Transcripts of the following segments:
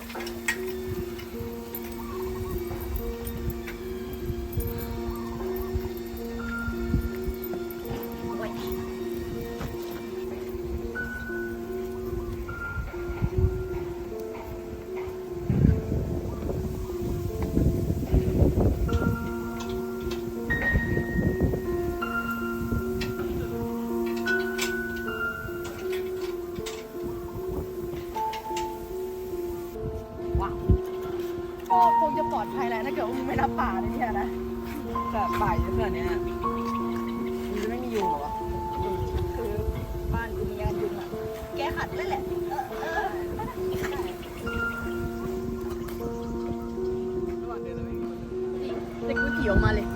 Tchau. ก็คงจะปลอดภัยแหละถ้าเกิดว่ามึงไม่รับป่าเลยเนี่ยนะแต่ป่าเยอะขนาดเนี้ยมันจะไม่มียุงเหรอวะคือบ้านกูมีงานยุงอะแกขัดเลยแหละเออเออระหว่างเดินเราไม่มีคนแต่กูขี่ออกมาเลย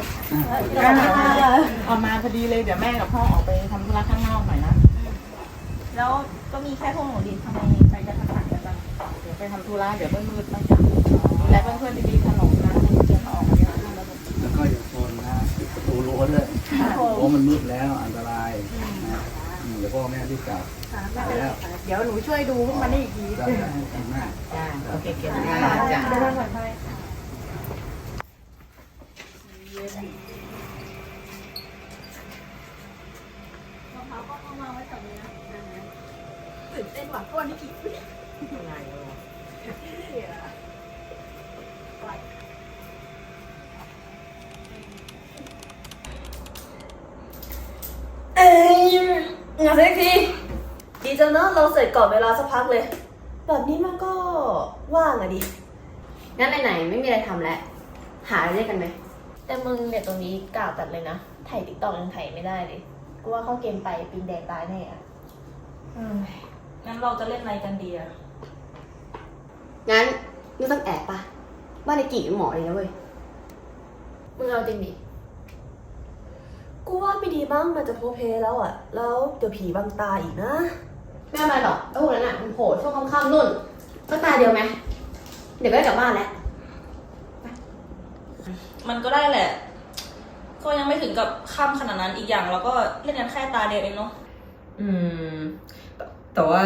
อะสวัสดีค่ะเอามาพอดีเลยเดี๋ยวแม่กับพ่อออกไปทำธุระข้างนอกหน่อยนะ แล้วก็มีแค่พวกหนูดิทำไมไปกันทั้งหลังกันจังเดี๋ยวไปทำธุระเดี๋ยวมืดๆต้องจับดูแลเพื่อนๆดีๆขนมนะเดี๋ยวเขาออกมาเยอะแล้วแล้วก็อย่าชนนะปิดประตูรั้วด้วยเพราะมันมืดแล้วอันตรายนะอืมเดี๋ยวพ่อแม่รีบกลับไปแล้วเดี๋ยวหนูช่วยดูพวกมันได้อีกทีได้ได้ดีมาก จ้าโอเคเก่งมากจ้า เดินทางป ลอดภัยตื่นเต้นว่ะก้อนนี่กี่ยังไงวะเอ้ยงานสักทีดีจังเนอะเราเสร็จก่อนเวลาสักพักเลย แบบนี้มันก็ว่างอะดิ งั้นไหนๆไม่มีอะไรทำแล้ว หาอะไรเล่นกันไหม แต่มึงเนี่ยตรงนี้กล่าวตัดเลยนะ ถ่ายติ๊กต็อกยังถ่ายไม่ได้เลย กูว่าเข้าเกมไปปิงแดงตายแน่อะงั้นเราจะเล่นอะไรกันดีอะงั้นไม่ต้องแอบปะว่าในกี่เป็นหมอเลยนะเว้ย มึงเอาจริงดิกูว่าไม่ดีมั้งมันจะโพเพแล้วอะแล้วเดี๋ยวผีบังตาอีกนะ ไม่เอามาหรอกไอ้พวกนั้นอะมันโผล่ช่วงค่ำๆนู่นก็ตาเดียวไหมเดี๋ยวก็ได้กลับบ้านแล้ว มันก็ได้แหละ ก็ยังไม่ถึงกับข้ามขนาดนั้นอีกอย่างเราก็เล่นกันแค่ตาเดียวเองเนาะอืม แต่แต่ว่า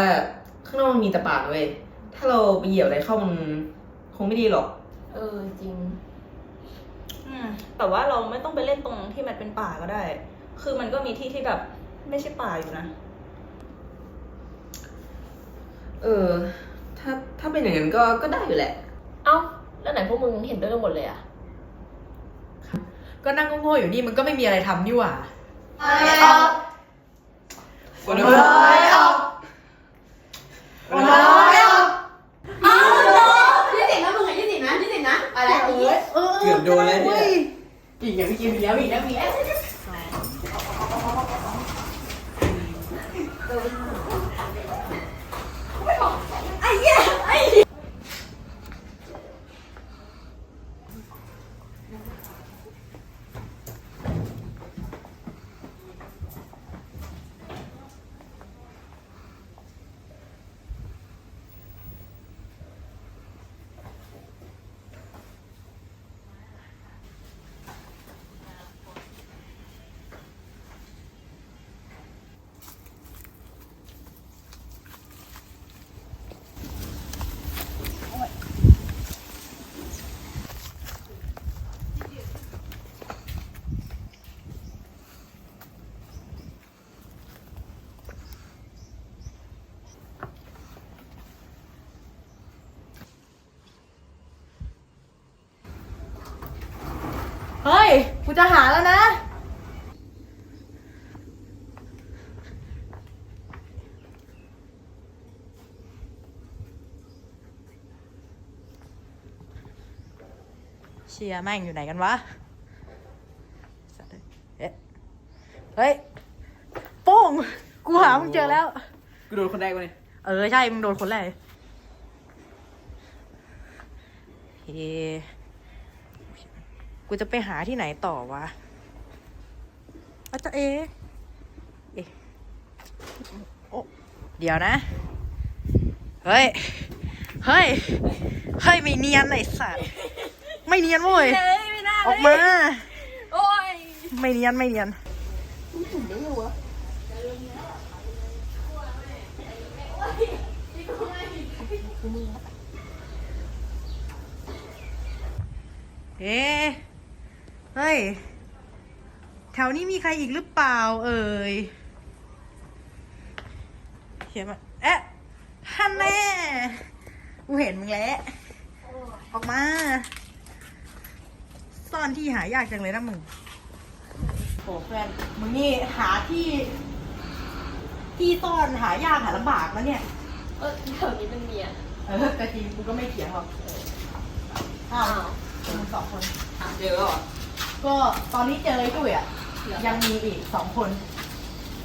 ข้างนอกมันมีแต่ป่าเว้ย ถ้าเราไปเหยียบอะไรเข้ามันคงไม่ดีหรอก เออจริง อืมแต่ว่าเราไม่ต้องไปเล่นตรงที่มันเป็นป่าก็ได้ คือมันก็มีที่ที่แบบไม่ใช่ป่าอยู่นะ เออ ถ้าถ้าเป็นอย่างนั้นก็ก็ได้อยู่แหละ เอ้า แล้วไหนพวกมึงเห็นด้วยกันหมดเลยอะ ก็นั่งโง่ๆอยู่นี่มันก็ไม่มีอะไรทำนี่หว่าวันน้อยออกวันน้อยออกเอาเนาะยี่สิบนะมึงอะยี่สิบนะยี่สิบนะอะไรเอ้ยเกือบโดนแล้วเนี่ยอีกอย่างพี่กินอีกแล้วอีกแล้วอีกแล้วเฮ้ย กู จะหาแล้วนะ เชียร์แม่งอยู่ไหนกันวะเอ๊ะเฮ้ย โป้ง กูหามึงเจอแล้ว กูโดนคนแรกวะเนี่ยเออ ใช่ มึงโดนคนแรกเฮ้ กูจะไปหาที่ไหนต่อวะอาจารย์เอเอะโอ้เดี๋ยวนะ เฮ้ย เฮ้ย เฮ้ย ไม่เนียนไอ้สัตว์ ไม่เนียนเว้ยเฮ้ยไม่น่าออกมา โอ้ย ไม่เนียน ไม่เนียนเอ๊ะ เฮ้ย แถวนี้มีใครอีกหรือเปล่า เอ่ยเขียนมาเอ๊ะฮันแน่กูเห็นมึงแล้วออกมา ซ่อนที่หายากจังเลยนะมึงโหแฟนมึงนี่หาที่ ที่ซ่อนหายากหาลำบากแล้วเนี่ย เออแถวนี้เป็นเมียเออกระจริงกูก็ไม่เถียงหรอกอ้าวมึงสองคน อะเจอแล้วเหรอ ก็ตอนนี้เจอไอ้ตุ้ยอะ ยังมีอีกสองคน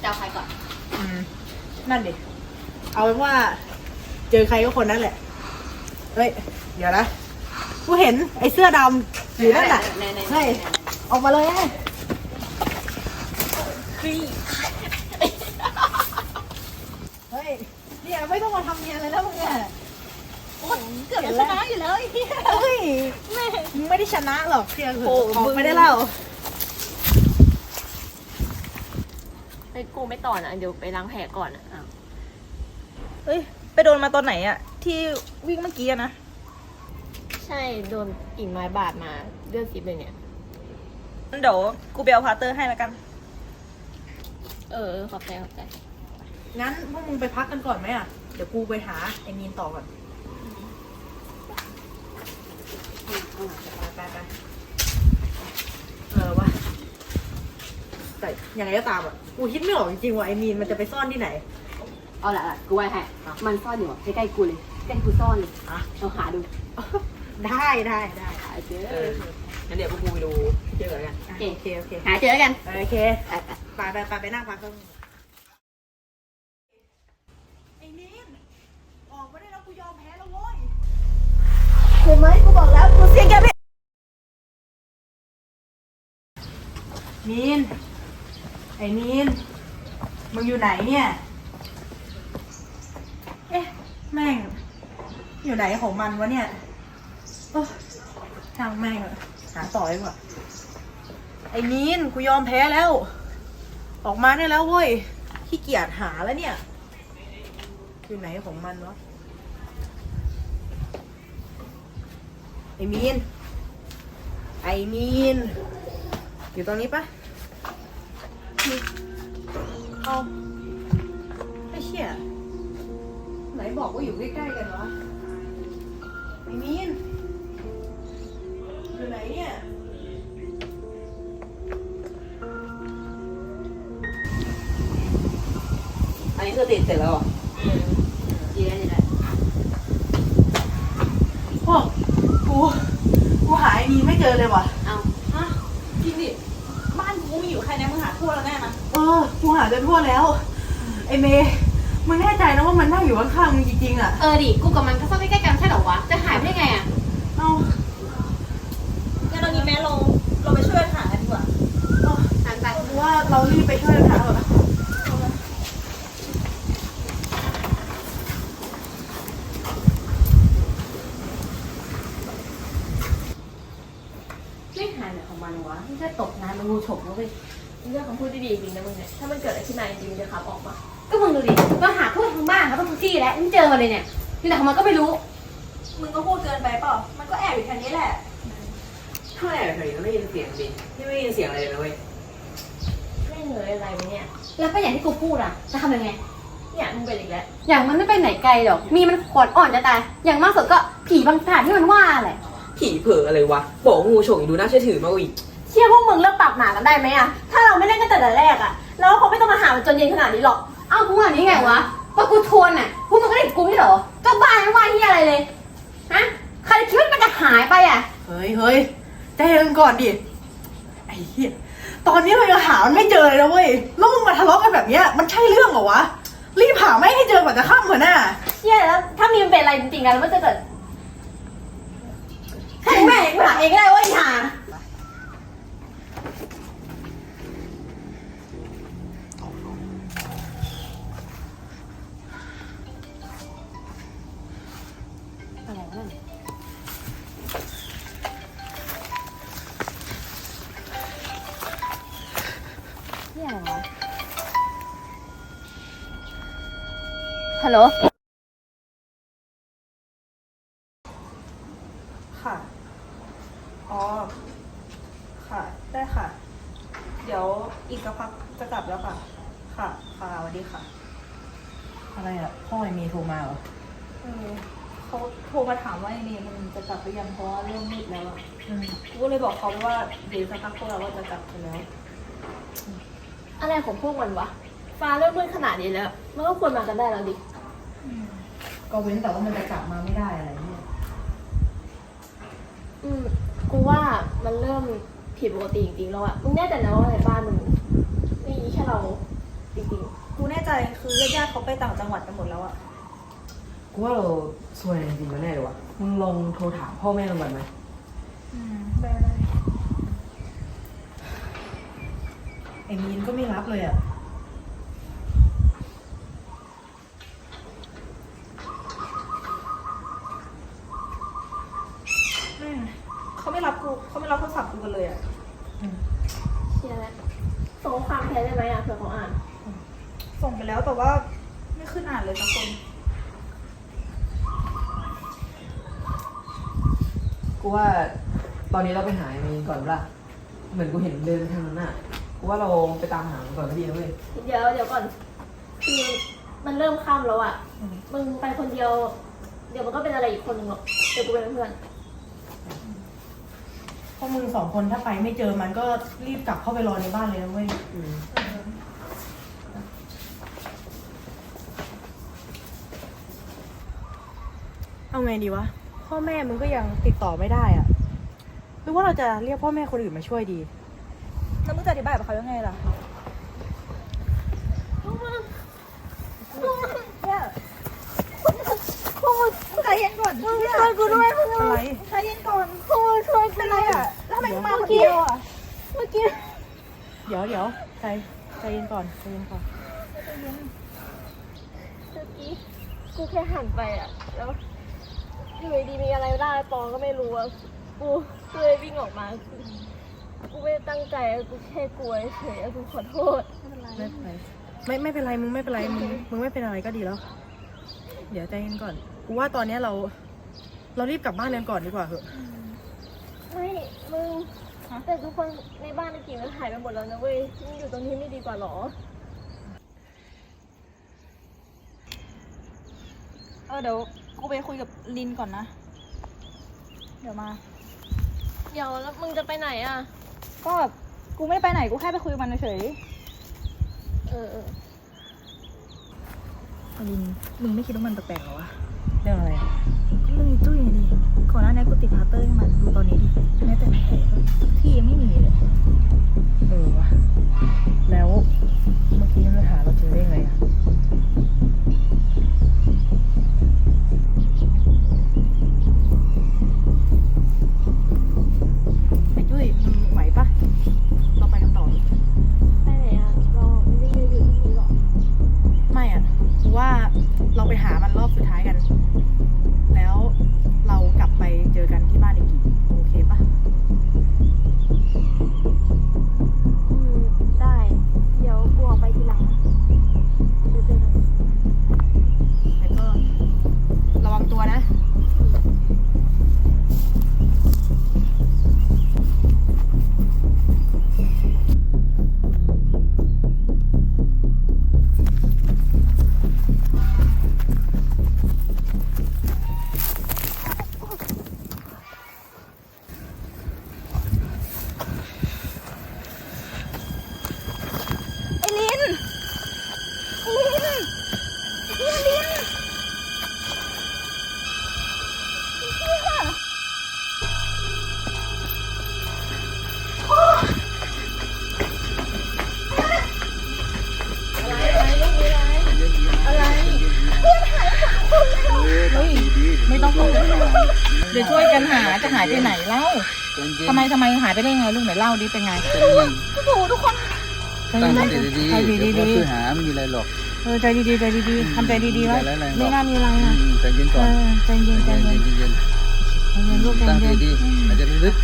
จะเอาใครก่อน อืมนั่นดิ เอาเป็นว่า เจอใครก็คนนั้นแหละ เฮ้ย เดี๋ยวนะ กูเห็นไอ้เสื้อดำอยู่นั่นแหละเฮ้ยออกมาเลย เฮ้ยเนี่ยไม่ต้องมาทำเนียนเลยนะมึงเนี่ย เกือบจะชนะอยู่แล้วไอ้เหี้ยเฮ้ยมึงไม่ได้ชนะหรอกเพียงออกไม่ได้เล่าไอ้กูไม่ต่อนะเดี๋ยวไปล้างแผลก่อนอะอ้าวเฮ้ย ไปโดนมาตอนไหนอะที่วิ่งเมื่อกี้อะนะ ใช่โดนกิ่งไม้บาดมาเลือดซิบเลยเนี่ย เดี๋ยวกูไปเอาพาสเตอร์ให้แล้วกัน เออเออขอบใจขอบใจงั้นพวกมึงไปพักกันก่อนไหมอะเดี๋ยวกูไปหาไอ้มีนต่อก่อน ไปไปไปเออวะแต่ยังไงก็ตามอะกูคิดไม่ออกจริงๆว่าไอ้มีนมันจะไปซ่อนที่ไหน เอาละละกูไว้ให้มันซ่อนอยู่ใกล้ๆกูเลยใกล้กูซ่อนเลยอะ เราหาดูได้ได้ได้หาเจอเอองั้นเดี๋ยวพวกกูไปดูเจอกันอะโอเคโอเคหาเจอกันโอเคไปไปไปไปนั่งพักกันไอ้มีนออกมาได้แล้วกูยอมแพ้แล้วโว้ย เห็นไหมกูบอกแล้วกู เสียแกไม่มีน ไอ้มีน มึงอยู่ไหนเนี่ย เอ๊ะ แม่ง อยู่ไหนของมันวะเนี่ย โอ้ช่างแม่งอะหาต่อดีกว่าไอ้มีน กูยอมแพ้แล้ว ออกมาได้แล้วเว้ย ขี้เกียจหาแล้วเนี่ย อยู่ไหนของมันวะ ไอ้มีน ไอ้มีน อยู่ตรงนี้ปะเอาไอ้เชี่ยไหนบอกว่าอยู่ใกล้ๆกันวะไอ้มีน อยู่ไหนเนี่ยอันนี้คือติดเสร็จแล้วเหรอ ดีแล้วดีแล้ว พวกกู กูหาไอ้มีนไม่ เจอเลยว่ะเอาฮะจริงดิ บ้านกูมีอยู่แค่เนี้ยมึงหาทั่วแล้วแน่นะเออกูหาจนทั่วแล้ว ไอ้เมย์มึงแน่ใจนะว่ามันนั่งอยู่ข้างๆมึงจริงๆอะ เออดิ กูกับมันก็ซ่อนใกล้ๆกันใช่เหรอวะ จะหายไปได้ไงอะ เอางั้นตอนนี้แม่เราเราไปช่วยกันหากันดีกว่า เอาทางไป กูว่าเรารีบไปช่วยกันหาเถอะ ไม่หายไหนของมันวะไม่ใช่ตกน้ำมันงูฉกนะเว้ย เรื่องคำพู ดที่ดีจริงนะมึงเนี่ยถ้ามันเกิดอะไรขึ้นมาจริงๆมึงจะขับออกมาก็มึงดูดิมาหาทั่วทั้งบ้านเขาต้องทุกที่แล้วไม่เจอมันเลยเนี่ยที่ไหนของมันก็ไม่รู้ มึงก็พูดเกินไปเปล่า มันก็แอบอยู่แค่นี้แหละ ถ้าแอบแถวนี้ก็ไม่ได้ยินเสียงดิที่ไม่ได้ยินเสียงอะไรเลยนะเว้ยไม่เหนื่อยอะไรวะเนี่ย แล้วก็อย่างที่กูพูดอะ จะทำยังไง เนี่ยมึงเป็นอีกแล้ว อย่างมันไม่ไปไหนไกลหรอก มีมันขวดอ่อนจะตาย อย่างมากสุดก็ผีบางสถานที่มันว่าแหละผีเผลออะไรวะบอกว่างูฉกอีกดูน่าเชื่อถือมากกว่าอีก เชื่อพวกมึงเลิกปรับหมากันได้ไหมอะถ้าเราไม่เล่นกันแต่แรกอะเราก็คงไม่ต้องมาหามันจนเย็นขนาดนี้หรอก เอ้ากูว่านี้ไงวะว่ากูทวนอะพวกมึงก็ได้กูไม่เหรอ ก็บ้าไม่ว่าที่อะไรเลย ฮะ ใครคิดว่ามันจะหายไปอะ เฮ้ยเฮ้ยใจเย็นก่อนดิ ไอ้เหี้ย ตอนนี้เรายังหามันไม่เจอเลยนะเว้ย แล้วมึงมาทะเลาะกันแบบเนี้ย มันใช่เรื่องเหรอวะ รีบหาไม่ให้เจอก่อนจะข้ามหัวหน้า เชี่ยแล้วถ้ามีมันเป็นอะไรจริงๆกันแล้วมันจะเกิดให้แม่งกูหาเองก็ได้เว้ยหา อะไรวะฮัลโหล ค่ะ อ๋อ ค่ะ ได้ค่ะ เดี๋ยวอีกสักพักจะกลับแล้วค่ะ ค่ะ ค่ะสวัสดีค่ะ อะไรอะ พ่อไอเมย์โทรมาเหรอ เออเขาโทรมาถามว่าไอ้นี่มันจะกลับหรือยังเพราะว่าเริ่มมืดแล้วอะกูก็เลยบอกเขาไปว่าเดี๋ยวสักพักพวกเราก็จะกลับกันแล้ว อะไรของพวกมันวะ ฟ้าเริ่มมืดขนาดนี้แล้ว มันก็ควรมากันได้แล้วดิ ก็เว้นแต่ว่ามันจะกลับมาไม่ได้อะไรเนี่ยอืม กูว่ามันเริ่มผิดปกติจริงๆแล้วอะมึงแน่ใจนะว่าในบ้านมึงไม่มีแค่เราจริงกูแน่ใจคือญาติๆเขาไปต่างจังหวัดกันหมดแล้วอะกูว่าเราซวยจริงๆแล้วแน่เลยวะมึงลองโทรถามพ่อแม่มึงก่อนไหมอืมได้ได้ ไอมีนก็ไม่รับเลยอะ แม่งเขาไม่รับกูเขาไม่รับโทรศัพท์กูกันเลยอะๆเชียร์แล้วส่งความแทนได้ไหมอะเผื่อเขาอ่าน ส่งไปแล้วแต่ว่าไม่ขึ้นอ่านเลยสักคน กูว่า ตอนนี้เราไปหาไอ้มีนก่อนปะล่ะเหมือนกูเห็นเดินทางนั้นน่ะ กูว่าเราไปตามหามันก่อนก็ดีนะเว้ยเดี๋ยวเดี๋ยวก่อน คือมันเริ่มค่ำแล้วอะมึงไปคนเดียว เดี๋ยวมันก็เป็นอะไรอีกคนนึงหรอก เดี๋ยวกูไปเป็นเพื่อน พวกมึงสองคนถ้าไปไม่เจอมันก็รีบกลับเข้าไปรอในบ้านเลยนะเว้ย อืมเอาไงดีวะ พ่อแม่มึงก็ยังติดต่อไม่ได้อะหรือว่าเราจะเรียกพ่อแม่คนอื่นมาช่วยดี แล้วมึงจะอธิบายกับเขายังไงล่ะเนี่ยคุณใจเย็นก่อนช่วยกูด้วยอะไร ใจเย็นก่อนคุณช่วยเป็นไรอะแล้วทำไมมึงมาคนเดียวอะเมื่อกี้เดี๋ยวเดี๋ยวใจใจเย็นก่อนใจเย็นก่อนเมื่อกี้กูแค่หันไปอะแล้วอยู่ดีๆมีอะไรได้ปองก็ไม่รู้อะกูกูเลยวิ่งออกมาคือ กูไม่ได้ตั้งใจอะกูแค่กลัวเฉยๆอะกูขอโทษ ไม่เป็นไรไม่ไม่เป็นไรมึงไม่เป็นไรมึงมึงไม่เป็นอะไรก็ดีแล้ว เดี๋ยวใจเย็นก่อนกูว่าตอนเนี้ยเรา เรารีบกลับบ้านกันก่อนดีกว่าเหอะไม่มึงแต่ทุกคนในบ้านในกิ่งมันหายไปหมดแล้วนะเว้ยมึงอยู่ตรงนี้ไม่ดีกว่าหรอ เออเดี๋ยวกูไปคุยกับลินก่อนนะ เดี๋ยวมา เดี๋ยวแล้วมึงจะไปไหนอะ ก็กูไม่ได้ไปไหนกูแค่ไปคุยกับมันเฉยเออเออลินมึงไม่คิดว่ามันแปลกๆหรอวะเรื่องอะไรก็เรื่องนี้จุ้ยไงดิก่อนหน้านี้กูติดพาร์เตอร์ให้มันดูตอนนี้ดิแม้แต่แผลที่ยังไม่มีเลยเออวะแล้วเมื่อกี้มันหาเราเจอได้ไงอะ เดี๋ยวช่วยกันหาจะหายไปไหนเล่าทำไมทำไมหายไปได้ไงลูกไหนเล่าดิเป็นไงตั้งสติดีใจๆดีเดี๋ยวดีพ่อช่วยหาไม่มีอะไรหรอกเออใจดีๆใจดีๆทำใจดีๆไว้ไม่ไม่น่าน่ามีมีอะอะไรไรอือะมใจเย็นเอก่อนอใจเย็นใจใจเย็นเย็นใจเย็นใจเย็นลูกใจตั้งใจเย็นดีอาจจะลึก